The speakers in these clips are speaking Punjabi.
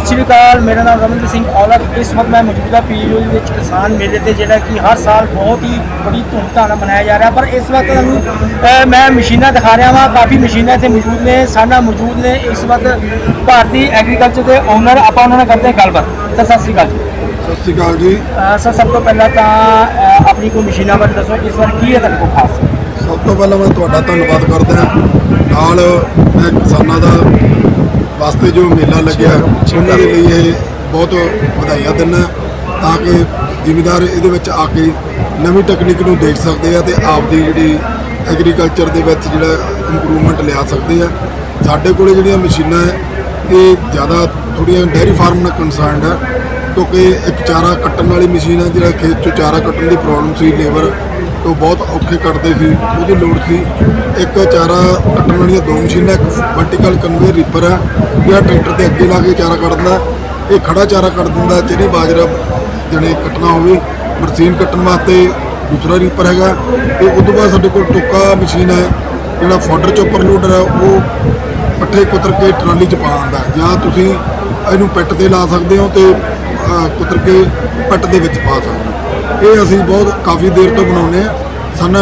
ਸਤਿ ਸ਼੍ਰੀ ਅਕਾਲ ਮੇਰਾ ਨਾਮ ਰਮਨਜੀਤ ਸਿੰਘ ਔਲਖ ਇਸ ਵਕਤ ਮੈਂ ਮੌਜੂਦਾ ਪੀਯੂ ਵਿੱਚ ਕਿਸਾਨ ਮੇਲੇ ਤੇ ਜਿਹੜਾ ਕਿ ਹਰ ਸਾਲ ਬਹੁਤ ਹੀ ਬੜੀ ਧੂਮਧਾਮ ਨਾਲ ਮਨਾਇਆ ਜਾ ਰਿਹਾ। ਪਰ ਇਸ ਵਕਤ ਤੁਹਾਨੂੰ ਮੈਂ ਮਸ਼ੀਨਾਂ ਦਿਖਾ ਰਿਹਾ ਹਾਂ ਕਾਫੀ ਮਸ਼ੀਨਾਂ ਇੱਥੇ ਮੌਜੂਦ ਨੇ ਸਾਡਾ ਮੌਜੂਦ ਨੇ। ਇਸ ਵਕਤ ਭਾਰਤੀ ਐਗਰੀਕਲਚਰ ਦੇ ਓਨਰ ਆਪਾਂ ਉਹਨਾਂ ਨਾਲ ਕਰਦੇ ਹਾਂ ਗੱਲਬਾਤ। ਸਰ ਸਤਿ ਸ਼੍ਰੀ ਅਕਾਲ ਜੀ। ਸਤਿ ਸ਼੍ਰੀ ਅਕਾਲ ਜੀ। ਸਰ ਸਭ ਤੋਂ ਪਹਿਲਾਂ ਤਾਂ ਆਪਣੀ ਕੋਈ ਮਸ਼ੀਨਾਂ ਬਾਰੇ ਦੱਸੋ ਇਸ ਵਾਰ ਕੀ ਹੈ ਤੁਹਾਡੇ ਕੋਲ ਖਾਸ? ਸਭ ਤੋਂ ਪਹਿਲਾਂ ਮੈਂ ਤੁਹਾਡਾ ਧੰਨਵਾਦ ਕਰਦਾ ਨਾਲ ਮੈਂ ਕਿਸਾਨਾਂ ਦਾ ਵਾਸਤੇ ਜੋ ਮੇਲਾ ਲੱਗਿਆ ਉਹਨਾਂ ਦੇ ਲਈ ਇਹ ਬਹੁਤ ਵਧਾਈਆਂ ਦਿੰਦਾ ਤਾਂ ਕਿ ਜ਼ਿਮੀਦਾਰ ਇਹਦੇ ਵਿੱਚ ਆ ਕੇ ਨਵੀਂ ਟੈਕਨੀਕ ਨੂੰ ਦੇਖ ਸਕਦੇ ਆ ਤੇ ਆਪਦੀ ਜਿਹੜੀ ਐਗਰੀਕਲਚਰ ਦੇ ਵਿੱਚ ਜਿਹੜਾ ਇੰਪਰੂਵਮੈਂਟ ਲਿਆ ਸਕਦੇ ਆ। ਸਾਡੇ ਕੋਲੇ ਜਿਹੜੀਆਂ ਮਸ਼ੀਨਾਂ ਹੈ ਇਹ ਜ਼ਿਆਦਾ ਥੋੜੀਆਂ ਡੈਰੀ ਫਾਰਮ ਨਾਲ ਕੰਸਰਨਡ ਹੈ ਕਿਉਂਕਿ ਇੱਕ ਚਾਰਾ ਕੱਟਣ ਵਾਲੀ ਮਸ਼ੀਨ ਹੈ ਜਿਹੜਾ ਖੇਤ ਚੋਂ ਚਾਰਾ ਕੱਟਣ ਦੀ ਪ੍ਰੋਬਲਮ ਸੀ ਲੇਬਰ ਤੋਂ ਬਹੁਤ ਔਖੇ ਕੱਟਦੇ ਸੀ, ਉਹਦੀ ਲੋੜ ਸੀ। ਇੱਕ ਚਾਰਾ ਕੱਟਣ ਵਾਲੀਆਂ ਦੋ ਮਸ਼ੀਨਾਂ ਇੱਕ ਵਰਟੀਕਲ ਕਨਵੇਅਰ ਰੀਪਰ ਹੈ। ਜਿਹੜਾ ਟਰੈਕਟਰ ਦੇ ਅੱਗੇ ਲਾ ਕੇ ਚਾਰਾ ਕੱਢਦਾ ਇਹ ਖੜਾ ਚਾਰਾ ਕੱਢ ਦਿੰਦਾ ਚਰੀ ਬਾਜਰਾ ਜਣੇ ਕੱਟਣਾ ਹੋਵੇ ਬਰਸੀਨ ਕੱਟਣ ਵਾਸਤੇ ਦੂਸਰਾ ਰੀਪਰ ਹੈਗਾ। ਤੇ ਉਸ ਤੋਂ ਬਾਅਦ ਸਾਡੇ ਕੋਲ ਟੋਕਾ ਮਸ਼ੀਨ ਹੈ, ਜਿਹੜਾ ਫੋਡਰ ਚੋਪਰ ਲੋਡਰ ਹੈ, ਉਹ ਪੱਠੇ ਕੁਤਰ ਕੇ ਟਰਾਲੀ 'ਚ ਪਾ ਆਉਂਦਾ ਜਾਂ ਤੁਸੀਂ ਇਹਨੂੰ ਪਿੱਟ ਤੇ ਲਾ ਸਕਦੇ ਹੋ ਤੇ ਕੁਤਰ ਕੇ ਪੱਟ ਦੇ ਵਿੱਚ ਪਾ ਸਕਦੇ ਹੋ। ਇਹ ਅਸੀਂ ਬਹੁਤ ਕਾਫੀ ਦੇਰ ਤੋਂ ਬਣਾਉਂਦੇ ਆ ਸਨ,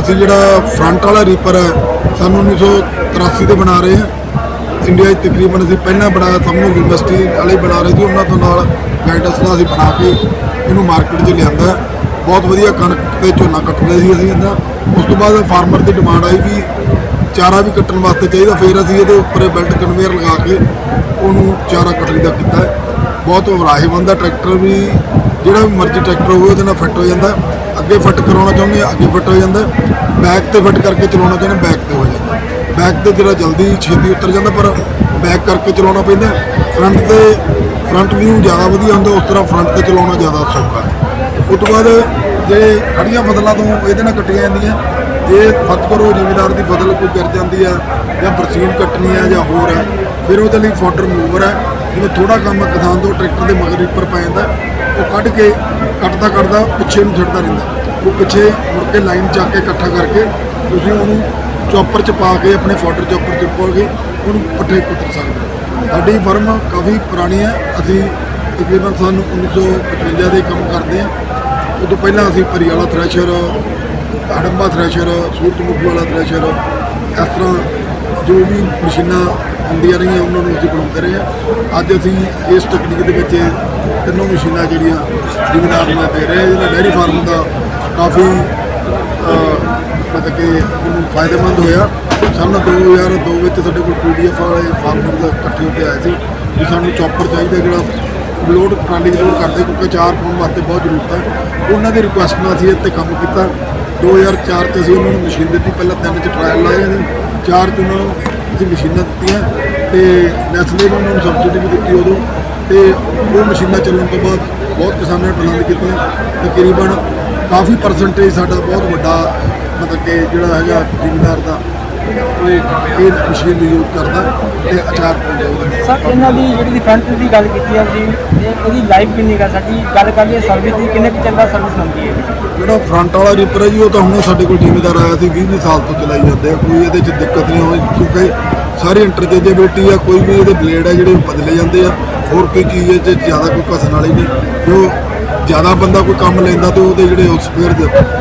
ਅਸੀਂ ਜਿਹੜਾ ਫਰੰਟ ਵਾਲਾ ਰੀਪਰ ਹੈ, ਸਾਨੂੰ 1983 'ਤੇ ਬਣਾ ਰਹੇ ਹਾਂ। ਇੰਡੀਆ 'ਚ ਤਕਰੀਬਨ ਅਸੀਂ ਪਹਿਲਾਂ ਬਣਾਇਆ ਸਭ ਨੂੰ ਯੂਨੀਵਰਸਿਟੀ ਵਾਲੇ ਬਣਾ ਰਹੇ ਸੀ। ਉਹਨਾਂ ਤੋਂ ਨਾਲ ਗਾਈਡੈਂਸ ਨਾਲ ਅਸੀਂ ਬਣਾ ਕੇ ਇਹਨੂੰ ਮਾਰਕੀਟ 'ਚ ਲਿਆਂਦਾ ਬਹੁਤ ਵਧੀਆ ਕਣਕ ਤੇ ਝੋਨਾ ਕੱਟਦੇ ਸੀ ਅਸੀਂ ਇਹਦਾ। ਉਸ ਤੋਂ ਬਾਅਦ ਫਾਰਮਰ ਦੀ ਡਿਮਾਂਡ ਆਈ ਵੀ ਚਾਰਾ ਵੀ ਕੱਟਣ ਵਾਸਤੇ ਚਾਹੀਦਾ। ਫਿਰ ਅਸੀਂ ਇਹਦੇ ਉੱਪਰ ਬੈਲਟ ਕਨਵੇਅਰ ਲਗਾ ਕੇ ਉਹਨੂੰ ਚਾਰਾ ਕੱਟਣ ਦਾ ਕੀਤਾ ਬਹੁਤ ਰਾਹੇਵੰਦ ਦਾ ਟਰੈਕਟਰ ਵੀ, ਜਿਹੜਾ ਵੀ ਮਰਜ਼ੀ ਟਰੈਕਟਰ ਹੋਵੇ, ਉਹਦੇ ਨਾਲ ਫਿੱਟ ਹੋ ਜਾਂਦਾ। ਅੱਗੇ ਫਿੱਟ ਕਰਾਉਣਾ ਚਾਹੁੰਦੇ ਆ, ਅੱਗੇ ਫਿੱਟ ਹੋ ਜਾਂਦਾ। ਬੈਕ ਤੇ ਫਿੱਟ ਕਰਕੇ ਚਲਾਉਣਾ ਚਾਹੁੰਦੇ ਬੈਕ ਤੇ ਹੋ ਜਾਂਦਾ। ਬੈਕ ਤੇ ਜਿਹੜਾ ਜਲਦੀ ਛੇਤੀ ਉਤਰ ਜਾਂਦਾ, ਪਰ ਬੈਕ ਕਰਕੇ ਚਲਾਉਣਾ ਪੈਂਦਾ। ਫਰੰਟ ਤੇ, ਫਰੰਟ ਵਿਊ ਜ਼ਿਆਦਾ ਵਧੀਆ ਹੁੰਦਾ, ਉਸ ਤਰ੍ਹਾਂ ਫਰੰਟ ਤੇ ਚਲਾਉਣਾ ਜ਼ਿਆਦਾ ਸੌਖਾ ਹੈ। ਉਸ ਤੋਂ ਬਾਅਦ ਜਿਹੜੇ ਖੜੀਆਂ ਫਸਲਾਂ ਤੋਂ ਇਹਦੇ ਨਾਲ ਕੱਟੀਆਂ ਜਾਂਦੀਆਂ, ਜੇ ਫਤ ਕਰੋ, ਜ਼ਿਮੀਦਾਰ ਦੀ ਫਸਲ ਕੋਈ ਗਿਰ ਜਾਂਦੀ ਆ, ਜਾਂ ਬਰਸੀਨ ਕੱਟਣੀ ਆ, ਜਾਂ ਹੋਰ ਹੈ ਫਿਰ ਉਹਦੇ ਲਈ ਫੋਡਰ ਮੂਵਰ ਹੈ ਜਿਵੇਂ ਥੋੜਾ ਕੰਮ ਕਿਸਾਨ ਤੋਂ ਟਰੈਕਟਰ ਦੇ ਮਗਰ ਉੱਪਰ ਪੈ ਜਾਂਦਾ, ਉਹ ਕੱਢ ਕੇ ਕੱਟਦਾ ਕੱਟਦਾ ਪਿੱਛੇ ਨੂੰ ਛੱਡਦਾ ਰਹਿੰਦਾ। ਉਹ ਪਿੱਛੇ ਮੁੜ ਕੇ ਲਾਈਨ ਚੱਕ ਕੇ ਇਕੱਠਾ ਕਰਕੇ ਤੁਸੀਂ ਉਹਨੂੰ ਚੌਪਰ ਚ ਪਾ ਕੇ ਆਪਣੇ ਫੋਡਰ ਚੌਪਰ ਚ ਪਾ ਕੇ ਉਹਨੂੰ ਪੱਠੇ ਕੁੱਟ ਸਕਦੇ ਸਾਡੀ ਫਰਮ ਕਾਫੀ ਪੁਰਾਣੀ ਹੈ, ਅਸੀਂ ਤਕਰੀਬਨ ਸਾਨੂੰ 1955 ਦੇ ਕੰਮ ਕਰਦੇ ਹਾਂ। ਉਦੋਂ ਪਹਿਲਾਂ ਅਸੀਂ ਪਰੀਵਾਲਾ ਥ੍ਰੈਸ਼ਰ ਅੜੰਬਾ ਥ੍ਰੈਸ਼ਰ ਸੂਰਜਮੁਖੀ ਵਾਲਾ ਥ੍ਰੈਸ਼ਰ ਇਸ ਤਰ੍ਹਾਂ ਜੋ ਵੀ ਮਸ਼ੀਨਾਂ ਹੁੰਦੀਆਂ ਰਹੀਆਂ, ਉਹਨਾਂ ਨੂੰ ਅਸੀਂ ਬਣਾਉਂਦੇ ਰਹੇ ਹਾਂ। ਅੱਜ ਅਸੀਂ ਇਸ ਟੈਕਨੀਕ ਦੇ ਵਿੱਚ ਤਿੰਨੋਂ ਮਸ਼ੀਨਾਂ ਜਿਹੜੀਆਂ ਜ਼ਿਮੀਦਾਰ ਨੂੰ ਦੇ ਰਹੇ ਹਾਂ ਜਿਹਦਾ ਡੈਰੀ ਫਾਰਮ ਦਾ ਕਾਫੀ ਮਤਲਬ ਕਿ ਉਹਨੂੰ ਫਾਇਦੇਮੰਦ ਹੋਇਆ। ਸਨ 2002 ਵਿੱਚ ਸਾਡੇ ਕੋਲ ਪੀਡੀਐਫ ਵਾਲੇ ਫਾਰਮਰ ਦਾ ਇਕੱਠੇ ਹੋ ਕੇ ਆਏ ਸੀ, ਵੀ ਸਾਨੂੰ ਚੌਪਰ ਚਾਹੀਦਾ ਜਿਹੜਾ ਲੋਡ ਟਰਾਲੀ ਲੋਡ ਕਰਦੇ, ਕਿਉਂਕਿ ਚਾਰ ਪਾਉਣ ਵਾਸਤੇ ਬਹੁਤ ਜ਼ਰੂਰਤ ਹੈ। ਉਹਨਾਂ ਦੀ ਰਿਕੁਐਸਟ ਨਾਲ ਅਸੀਂ ਇੱਥੇ ਕੰਮ ਕੀਤਾ। 2004 ਚ ਅਸੀਂ ਉਹਨਾਂ ਨੂੰ ਮਸ਼ੀਨ ਦਿੱਤੀ, ਪਹਿਲਾਂ ਤਿੰਨ ਚ ਟ੍ਰਾਇਲ ਲਾਏ ਅਸੀਂ ਚਾਰ ਚ ਉਹਨਾਂ ਨੂੰ ਅਸੀਂ ਮਸ਼ੀਨਾਂ ਦਿੱਤੀਆਂ ਤੇ ਨੈਸਲੇ ਨੇ ਉਹਨਾਂ ਨੂੰ ਸਬਸਿਡੀ ਵੀ ਦਿੱਤੀ ਉਦੋਂ ਤੇ ਉਹ ਮਸ਼ੀਨਾਂ ਚੱਲਣ ਤੋਂ ਬਾਅਦ ਬਹੁਤ ਕਿਸਾਨਾਂ ਨੇ ਪਸੰਦ ਕੀਤੀਆਂ ਤਕਰੀਬਨ ਕਾਫੀ ਪਰਸੈਂਟੇਜ ਸਾਡਾ ਬਹੁਤ ਵੱਡਾ ਮਤਲਬ ਕਿ ਜਿਹੜਾ ਹੈਗਾ ਜ਼ਿਮੀਦਾਰ ਦਾ ਇਹ ਮਸ਼ੀਨ ਦੀ ਯੂਜ਼ ਕਰਦਾ ਤੇ ਅਚਾਰ ਪਾਉਂਦਾ ਸਰ, ਇਹਨਾਂ ਦੀ ਜਿਹੜੀ ਫਰੰਟ ਦੀ ਗੱਲ ਕੀਤੀ ਹੈ ਤੁਸੀਂ ਇਹ- ਇਹਦੀ ਲਾਈਫ ਕਿੰਨੀ ਕਾ ਸਾਡੀ ਗੱਲ ਕਰ ਲਈਏ ਸਰਵਿਸ ਦੀ ਕਿੰਨੇ ਕੁ ਚੱਲਦਾ ਸਰਵਿਸ ਹੁੰਦੀ ਹੈ? ਜਿਹੜਾ ਫਰੰਟ ਵਾਲਾ ਰੀਪਰ ਹੈ ਜੀ, ਉਹ ਤਾਂ ਹੁਣੇ ਸਾਡੇ ਕੋਲ ਜ਼ਿਮੀਦਾਰ ਆਇਆ ਸੀ 20 ਸਾਲ ਤੋਂ ਚਲਾਈ ਜਾਂਦੇ ਆ। ਕੋਈ ਇਹਦੇ 'ਚ ਦਿੱਕਤ ਨਹੀਂ ਹੋਈ ਕਿਉਂਕਿ ਸਾਰੀ ਇੰਟਰਚੇਂਜੇਬਿਲਟੀ ਆ, ਕੋਈ ਵੀ ਇਹਦੇ ਬਲੇਡ ਆ ਜਿਹੜੇ ਬਦਲੇ ਜਾਂਦੇ ਆ। ਹੋਰ ਕੋਈ ਚੀਜ਼ ਇਹ 'ਚ ਜ਼ਿਆਦਾ ਕੋਈ ਘਸਣ ਵਾਲੀ ਨਹੀਂ। ਜੋ ਜ਼ਿਆਦਾ ਬੰਦਾ ਕੋਈ ਕੰਮ ਲੈਂਦਾ ਤੇ ਉਹਦੇ ਜਿਹੜੇ ਉਸ ਸਪੇਅਰ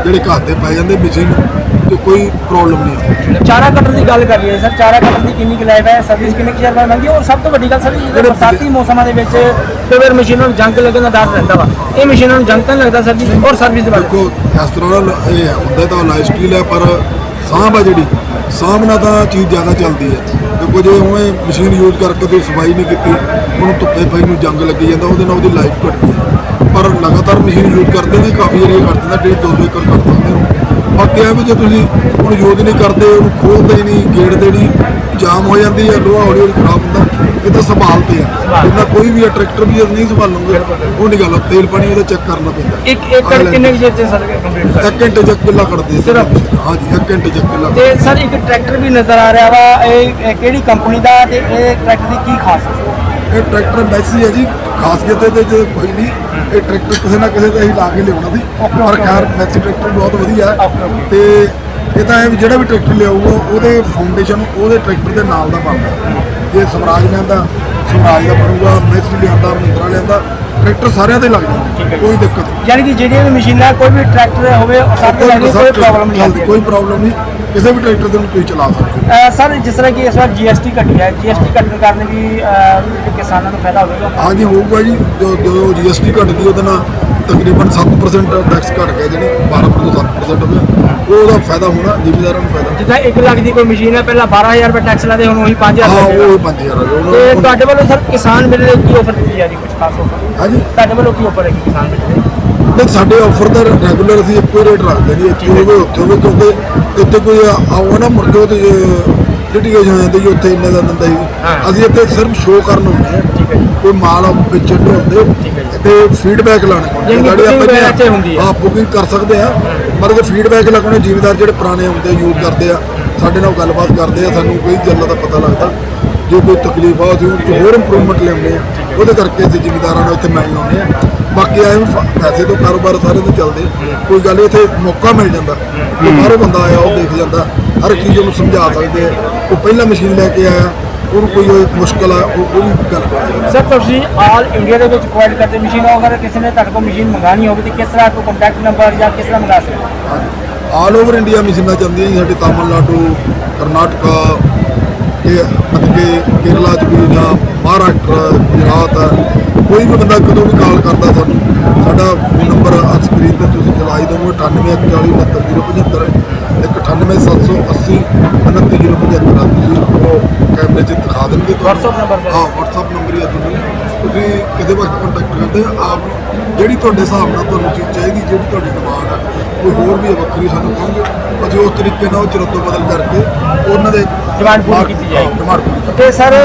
ਜਿਹੜੇ ਘਰ ਦੇ ਪੈ ਜਾਂਦੇ ਮਸ਼ੀਨ ਤੇ ਕੋਈ ਪ੍ਰੋਬਲਮ ਨਹੀਂ ਚਾਰਾ ਕੱਟਣ ਦੀ ਗੱਲ ਕਰੀਏ ਸਰ ਚਾਰਾ ਕੱਟਣ ਦੀ ਕਿੰਨੀ ਕੁ ਲਾਈਫ ਹੈ ਸਰਵਿਸ ਕਿੰਨੇ ਕੁ ਚਿਰ ਹੈ? ਔਰ ਸਭ ਤੋਂ ਵੱਡੀ ਗੱਲ ਸਰ ਜਿਹੜੇ ਬਰਸਾਤੀ ਮੌਸਮਾਂ ਦੇ ਵਿੱਚ ਕਈ ਵਾਰ ਮਸ਼ੀਨਾਂ ਨੂੰ ਜੰਗ ਲੱਗਣ ਦਾ ਡਰ ਰਹਿੰਦਾ ਵਾ। ਇਹ ਮਸ਼ੀਨਾਂ ਨੂੰ ਜੰਗ ਤਾਂ ਨਹੀਂ ਲੱਗਦਾ ਸਰ ਜੀ ਔਰ ਸਰਵਿਸ ਦੇ ਬਾਰੇ। ਦੇਖੋ ਇਸ ਤਰ੍ਹਾਂ ਦਾ ਇਹ ਹੁੰਦਾ ਤਾਂ ਲਾਈਫ ਸਟਾਈਲ ਹੈ ਪਰ ਸਾਂਭ ਆ ਜਿਹੜੀ ਸਾਂਭ ਨਾਲ ਤਾਂ ਚੀਜ਼ ਜ਼ਿਆਦਾ ਚੱਲਦੀ ਹੈ। ਦੇਖੋ ਜੇ ਉਵੇਂ ਮਸ਼ੀਨ ਯੂਜ਼ ਕਰਕੇ ਤੁਸੀਂ ਸਫ਼ਾਈ ਨਹੀਂ ਕੀਤੀ ਉਹਨੂੰ ਧੁੱਪੇ ਪਈ ਨੂੰ ਜੰਗ ਲੱਗੀ ਜਾਂਦਾ ਉਹਦੇ ਨਾਲ ਉਹਦੀ ਲਾਈਫ ਘਟਦੀ ਹੈ। ਪਰ ਲਗਾਤਾਰ ਮਸ਼ੀਨ ਯੂਜ਼ ਕਰਦੇ ਨੇ ਕਾਫੀ ਏਰੀਆ ਕੱਟ ਦਿੰਦਾ ਡੇਢ ਦੋ ਸੌ ਏਕੜ ਕੱਟ ਦਿੰਦੇ ਹੋ ਬਾਕੀ ਇਹ ਵੀ ਜੇ ਤੁਸੀਂ ਹੁਣ ਯੂਜ਼ ਨਹੀਂ ਕਰਦੇ ਉਹਨੂੰ ਖੋਲਦੇ ਹੀ ਨਹੀਂ ਗੇੜਦੇ ਨਹੀਂ ਜਾਮ ਹੋ ਜਾਂਦੀ ਹੈ ਲੋਹਾ ਹੌਲੀ ਹੌਲੀ ਖਰਾਬ ਹੁੰਦਾ ਇਹ ਤਾਂ ਸੰਭਾਲ ਤੇ ਆ। ਜਿੰਨਾ ਕੋਈ ਵੀ ਆ ਟਰੈਕਟਰ ਵੀ ਨਹੀਂ ਸੰਭਾਲੋਗੇ ਉਹ ਨਹੀਂ ਗੱਲ ਤੇਲ ਪਾਣੀ ਉਹਦਾ ਚੈੱਕ ਕਰਨਾ ਪੈਂਦਾ। ਇੱਕ ਏਕੜ ਕਿੰਨੇ ਚਿਰ ਚ ਸਰ? ਕੰਪਲੀਟ ਕਰ ਇੱਕ ਘੰਟੇ ਚੱਕ ਕਿੱਲਾ ਕੱਢਦੇ ਸਿਰਫ? ਹਾਂਜੀ ਇੱਕ ਘੰਟੇ ਚੱਕ ਕਿੱਲਾ ਤੇ ਸਰ ਇੱਕ ਟਰੈਕਟਰ ਵੀ ਨਜ਼ਰ ਆ ਰਿਹਾ ਵਾ ਇਹ ਇਹ ਕਿਹੜੀ ਕੰਪਨੀ ਦਾ ਤੇ ਇਹ ਟਰੈਕਟਰ ਦੀ ਕੀ ਖਾਸੀਅਤ ਹੈ? ਇਹ ਟਰੈਕਟਰ ਮੈਸੀ ਹੈ ਜੀ ਖਾਸੀਅਤ ਇਹਦੇ ਚ ਕੋਈ ਨਹੀਂ। ਇਹ ਟਰੈਕਟਰ ਕਿਸੇ ਨਾ ਕਿਸੇ ਦਾ ਹੀ ਲਾ ਕੇ ਲਿਆਉਣਾ ਸੀ। ਪਰ ਖੈਰ ਮੈਸੀ ਟਰੈਕਟਰ ਬਹੁਤ ਵਧੀਆ. ਤੇ ਇਹ ਤਾਂ ਇਹ ਵੀ ਜਿਹੜਾ ਵੀ ਟਰੈਕਟਰ ਲਿਆਊਗਾ ਉਹਦੇ ਫਾਊਂਡੇਸ਼ਨ ਉਹਦੇ ਟਰੈਕਟਰ ਦੇ ਨਾਲ ਦਾ ਬਣਦਾ ਜੇ ਸਵਰਾਜ ਲੈਂਦਾ ਸਵਰਾਜ ਦਾ ਬਣੂਗਾ ਮੈਸੀ ਲਿਆਂਦਾ ਮਹਿੰਦਰਾ ਲਿਆਂਦਾ ਟਰੈਕਟਰ ਸਾਰਿਆਂ ਦੇ ਲੱਗ ਜਾਂਦੇ ਕੋਈ ਦਿੱਕਤ ਨਹੀਂ। ਯਾਨੀ ਕਿ ਜਿਹੜੀਆਂ ਵੀ ਮਸ਼ੀਨਾਂ ਕੋਈ ਵੀ ਟਰੈਕਟਰ ਹੋਵੇ ਉਹ ਸਭ ਤੋਂ ਲੈਣੀ ਕੋਈ ਪ੍ਰੋਬਲਮ ਨਹੀਂ ਕੋਈ ਪ੍ਰੋਬਲਮ ਨਹੀਂ। ਕਿਸੇ ਵੀ ਟਰੈਕਟਰ ਦੇ ਨੂੰ ਤੁਸੀਂ ਚਲਾ ਸਕਦੇ ਹੋ। ਸਰ ਜਿਸ ਤਰ੍ਹਾਂ ਕਿ ਇਸ ਵਾਰ ਜੀਐਸਟੀ ਘਟੀ ਹੈ ਜੀਐਸਟੀ ਘਟਣ ਕਾਰਨ ਵੀ ਅਹ, ਕਿਸਾਨਾਂ ਨੂੰ ਫਾਇਦਾ ਹੋਵੇਗਾ। ਹਾਂਜੀ ਹੋਊਗਾ ਜੀ। ਜੋ ਜੋ ਜੀਐਸਟੀ ਘਟ ਗਈ ਉਹਦੇ ਨਾਲ ਤਕਰੀਬਨ 7% ਟੈਕਸ ਘਟ ਗਿਆ ਜਿਹੜੀ 12% 7% ਹੋ ਗਿਆ ਉਹ ਉਹਦਾ ਫਾਇਦਾ ਹੋਣਾ ਜ਼ਿਮੀਦਾਰਾਂ ਨੂੰ ਫਾਇਦਾ। ਜਿੱਦਾਂ 1 ਲੱਖ ਦੀ ਕੋਈ ਮਸ਼ੀਨ ਹੈ ਪਹਿਲਾਂ 12000 ਰੁਪਏ ਟੈਕਸ ਲਾਦੇ ਹੁਣ ਉਹੀ 5000 ਹਾਂ ਰੁਪਏ ਉਹ 5000 ਆ ਗਿਆ ਤੇ ਉਹਨਾਂ ਤੁਹਾਡੇ ਵੱਲੋਂ ਸਰ ਕਿਸਾਨ ਮੇਲੇ ਲਈ ਕੀ ਆਫਰ ਦਿੱਤੀ ਜਾ ਰਹੀ ਕੁਝ ਖਾਸ ਆਫਰ ਹਾਂਜੀ। ਤੁਹਾਡੇ ਵੱਲੋਂ ਕੀ ਆਫਰ ਹੈ ਕਿਸਾਨ ਮੇਲੇ ਲਈ? ਨਹੀਂ ਸਾਡੇ ਆਫਰ ਦਾ ਰੈਗੂਲਰ ਅਸੀਂ ਇੱਕੋ ਹੀ ਰੇਟ ਰੱਖਦੇ ਨਹੀਂ ਇੱਥੇ ਹੋਵੇ ਉੱਥੇ ਹੋਵੇ ਕਿਉਂਕਿ ਇੱਥੇ ਕੋਈ ਆਉਣਾ ਨਾ ਕੇ ਉਹਦੇ ਲਿਟੀਗੇਸ਼ਨ ਹੋ ਜਾਂਦੀ ਜੀ ਉੱਥੇ ਇੰਨੇ ਦਾ ਦਿੰਦਾ ਹਾਂ। ਸੀ ਅਸੀਂ ਇੱਥੇ ਸਿਰਫ ਸ਼ੋਅ ਕਰਨ ਹੁੰਦੇ ਆ ਠੀਕ ਹੈ ਜੀ। ਕੋਈ ਮਾਲ ਹੈ ਜੀ। ਤੇ ਫੀਡਬੈਕ ਲਾਣੇ booking ਆਪਾਂ। ਹਾਂ। ਬੁਕਿੰਗ ਕਰ ਸਕਦੇ ਆ ਮਤਲਬ ਫੀਡਬੈਕ ਲੱਗਣੇ ਜ਼ਿਮੀਦਾਰ ਜਿਹੜੇ ਪੁਰਾਣੇ ਹੁੰਦੇ ਯੂਜ਼ ਕਰਦੇ ਆ ਸਾਡੇ ਨਾਲ ਗੱਲਬਾਤ ਕਰਦੇ ਆ ਸਾਨੂੰ ਕੋਈ ਗੱਲਾਂ ਦਾ ਪਤਾ ਲੱਗਦਾ। ਜੇ ਕੋਈ ਤਕਲੀਫ ਆ ਉਹ ਹੋਰ ਇੰਪਰੂਵਮੈਂਟ ਲਿਆਉਂਦੇ ਆ ਉਹਦੇ ਕਰਕੇ ਅਸੀਂ ਜ਼ਿਮੀਦਾਰਾਂ ਨੂੰ ਇੱਥੇ ਮਿਲਣ ਆਉਂਦੇ ਆ ਬਾਕੀ ਐ ਪੈਸੇ ਤੋਂ ਕਾਰੋਬਾਰ ਸਾਰੇ ਦੇ ਚੱਲਦੇ ਕੋਈ ਗੱਲ ਇੱਥੇ ਮੌਕਾ ਮਿਲ ਜਾਂਦਾ। ਕੋਈ ਬਾਹਰੋਂ ਬੰਦਾ ਆਇਆ ਉਹ ਦੇਖ ਜਾਂਦਾ। ਹਰ ਚੀਜ਼ ਉਹਨੂੰ ਸਮਝਾ ਸਕਦੇ ਆ। ਉਹ ਪਹਿਲਾਂ ਮਸ਼ੀਨ ਲੈ ਕੇ ਆਇਆ ਉਹਨੂੰ ਕੋਈ ਮੁਸ਼ਕਲ ਆ ਉਹ ਉਹ ਵੀ ਗੱਲ ਕਰ ਸਰ ਤੁਸੀਂ ਆਲ ਇੰਡੀਆ ਦੇ ਵਿੱਚ ਪ੍ਰੋਵਾਈਡ ਕਰਦੇ ਮਸ਼ੀਨ ਅਗਰ ਕਿਸੇ ਨੇ ਤੁਹਾਡੇ ਕੋਲ ਮਸ਼ੀਨ ਮੰਗਾਣੀ ਹੋਵੇ ਤੇ ਕਿਸ ਤਰ੍ਹਾਂ ਕੋਈ ਕੰਟੈਕਟ ਨੰਬਰ ਜਾਂ ਕਿਸ ਤਰ੍ਹਾਂ ਮੰਗਾ ਸਕਦੇ ਆਲ ਓਵਰ ਇੰਡੀਆ ਮਸ਼ੀਨਾਂ ਚੱਲਦੀਆਂ ਜੀ ਸਾਡੇ ਤਾਮਿਲਨਾਡੂ ਕਰਨਾਟਕਾ ਕਿ ਕੇਰਲਾ ਚ ਵੀ ਜਾਂ ਮਹਾਰਾਸ਼ਟਰ ਗੁਜਰਾਤ ਕੋਈ ਵੀ ਬੰਦਾ ਕਦੋਂ ਵੀ ਕਾਲ ਕਰਦਾ ਸਾਨੂੰ ਸਾਡਾ ਫੋਨ ਨੰਬਰ ਆ ਸਕਰੀਨ ਤੇ ਤੁਸੀਂ ਚਲਾਈ ਦਿਓ 9814699075 ਇੱਕ 98780 29075 ਆ ਤੁਸੀਂ ਉਹ ਕੈਮਰੇ 'ਚ ਦਿਖਾ ਦੇਣਗੇ ਤੁਹਾਨੂੰ WhatsApp ਤੇ? ਹਾਂ WhatsApp ਨੰਬਰ ਹੀ ਆ ਤੁਹਾਨੂੰ ਤੁਸੀਂ ਕਿਸੇ ਵਕਤ ਕੰਟੈਕਟ ਕਰਦੇ ਆ ਆਪ ਜਿਹੜੀ ਤੁਹਾਡੇ ਹਿਸਾਬ ਨਾਲ ਤੁਹਾਨੂੰ ਚੀਜ਼ ਚਾਹੀਦੀ ਜਿਹੜੀ ਤੁਹਾਡੀ ਡਿਮਾਂਡ ਆ ਕੋਈ ਹੋਰ ਵੀ ਵੱਖਰੀ ਸਾਨੂੰ ਕਹੋਗੇ। ਅਸੀਂ ਉਸ ਤਰੀਕੇ ਨਾਲ ਉਹ ਚ ਰੱਦੋ ਬਦਲ ਕਰਕੇ ਉਹਨਾਂ ਦੇ Demand ਪੂਰੀ ਕੀਤੀ ਜਾਏਗੀ। ਡਿਮਾਂਡ ਪੂਰੀ ਤੇ ਸਰ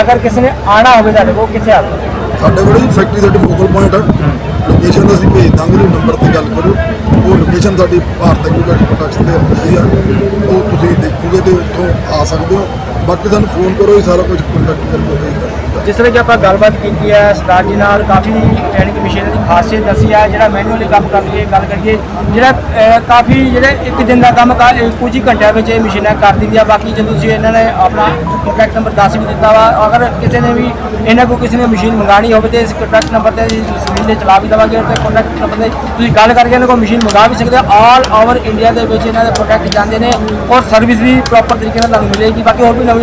ਅਗਰ ਕਿਸੇ ਨੇ ਆਣਾ ਹੋਵੇ ਤੁਹਾਡੇ ਕੋਲ ਕਿੱਥੇ ਆਵੇ ਸਾਡੇ ਕੋਲ ਫੈਕਟਰੀ ਸਾਡੀ ਫੋਕਲ ਪੁਆਇੰਟ ਆ। ਲੋਕੇਸ਼ਨ ਅਸੀਂ ਭੇਜ ਦਾਂਗੇ ਜੀ ਨੰਬਰ ਤੇ ਗੱਲ ਕਰੋ ਉਹ ਲੋਕੇਸ਼ਨ ਸਾਡੀ ਭਾਰਤ ਐਗਰੀਕਲਚਰ ਪ੍ਰੋਡਕਟਸ ਤੇ ਹੁੰਦੀ ਆ। ਉਹ ਤੁਸੀਂ ਦੇਖੋਗੇ ਤੇ ਉੱਥੋਂ ਆ ਸਕਦੇ ਹੋ। ਬਾਕੀ ਸਾਨੂੰ ਫੋਨ ਕਰੋ ਜੀ, ਸਾਰਾ ਕੁਝ ਕੰਟੈਕਟ ਕਰਕੇ ਜਿਸ ਤਰ੍ਹਾਂ ਕਿ ਆਪਾਂ ਗੱਲਬਾਤ ਕੀਤੀ ਹੈ, ਸਰਦਾਰ ਜੀ ਨਾਲ ਕਾਫੀ ਯਾਨੀ ਕਿ ਮਸ਼ੀਨਾਂ ਦੀ ਖਾਸੀਅਤ ਦੱਸੀ ਹੈ। ਜਿਹੜਾ ਮੈਨੂਅਲੀ ਕੰਮ ਕਰ ਲਈਏ ਗੱਲ ਕਰੀਏ, ਜਿਹੜਾ ਕਾਫੀ ਜਿਹੜੇ ਇੱਕ ਦਿਨ ਦਾ ਕੰਮ ਕੁਝ ਹੀ ਘੰਟਿਆਂ ਵਿੱਚ ਇਹ ਮਸ਼ੀਨਾਂ ਕਰ ਦਿੰਦੀਆਂ ਬਾਕੀ ਜਦੋਂ ਤੁਸੀਂ ਇਹਨਾਂ ਨੇ ਆਪਣਾ ਕੰਟੈਕਟ ਨੰਬਰ ਦੱਸ ਵੀ ਦਿੱਤਾ ਵਾ, ਅਗਰ ਕਿਸੇ ਨੇ ਵੀ, ਇਹਨਾਂ ਕੋਲ ਕਿਸੇ ਨੇ ਮਸ਼ੀਨ ਮੰਗਾਣੀ ਹੋਵੇ ਤੇ ਇਸ ਕੰਟੈਕਟ ਨੰਬਰ ਤੇ ਅਸੀਂ ਸਕਰੀਨ ਤੇ ਚਲਾ ਵੀ ਦੇਵਾਂਗੇ ਤੇ ਕੰਟੈਕਟ ਨੰਬਰ ਤੁਸੀਂ ਗੱਲ ਕਰਕੇ ਇਹਨਾਂ ਕੋਲ ਮਸ਼ੀਨ ਮੰਗਾ ਵੀ ਸਕਦੇ ਹੋ ਆਲ ਓਵਰ ਇੰਡੀਆ ਦੇ ਵਿੱਚ ਇਹਨਾਂ ਦੇ ਪ੍ਰੋਡਕਟ ਜਾਂਦੇ ਨੇ ਔਰ ਸਰਵਿਸ ਵੀ ਪ੍ਰੋਪਰ ਤਰੀਕੇ ਨਾਲ ਤੁਹਾਨੂੰ ਮਿਲੇਗੀ। ਬਾਕੀ ਹੋਰ ਵੀ ਨਵੀਂ